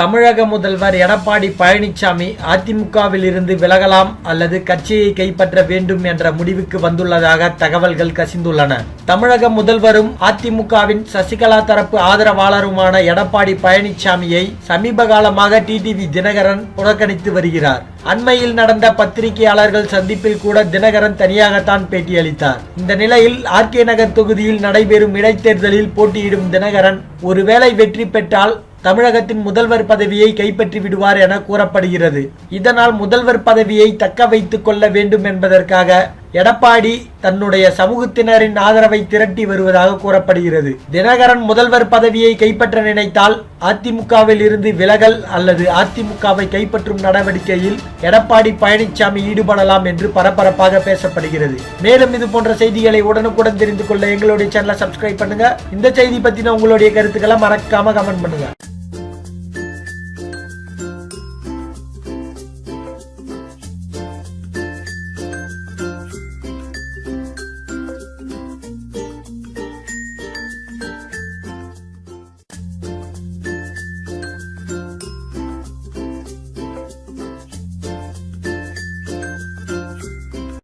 தமிழக முதல்வர் எடப்பாடி பழனிசாமி அதிமுகவில் இருந்து விலகலாம் அல்லது கட்சியை கைப்பற்ற வேண்டும் என்ற முடிவுக்கு வந்துள்ளதாக தகவல்கள் கசிந்துள்ளன. தமிழக முதல்வரும் அதிமுகவின் சசிகலா தரப்பு ஆதரவாளருமான எடப்பாடி பழனிசாமியை சமீப காலமாக டிடிவி தினகரன் புறக்கணித்து வருகிறார். அண்மையில் நடந்த பத்திரிகையாளர்கள் சந்திப்பில் கூட தினகரன் தனியாகத்தான் பேட்டியளித்தார். இந்த நிலையில் ஆர்கே நகர் தொகுதியில் நடைபெறும் இடைத்தேர்தலில் போட்டியிடும் தினகரன் ஒருவேளை வெற்றி பெற்றால் தமிழகத்தின் முதல்வர் பதவியை கைப்பற்றி விடுவார் என கூறப்படுகிறது. இதனால் முதல்வர் பதவியை தக்க வைத்துக் கொள்ள வேண்டும் என்பதற்காக எடப்பாடி தன்னுடைய சமூகத்தினரின் ஆதரவை திரட்டி வருவதாக கூறப்படுகிறது. தினகரன் முதல்வர் பதவியை கைப்பற்ற நினைத்தால் அதிமுகவில் இருந்து விலகல் அல்லது அதிமுகவை கைப்பற்றும் நடவடிக்கையில் எடப்பாடி பழனிசாமி ஈடுபடலாம் என்று பரபரப்பாக பேசப்படுகிறது. மேலும் இது போன்ற செய்திகளை உடனுக்குடன் தெரிந்து கொள்ள எங்களுடைய சேனலை சப்ஸ்கிரைப் பண்ணுங்க. இந்த செய்தி பத்தின உங்களுடைய கருத்துக்களை மறக்காம கமெண்ட் பண்ணுங்க.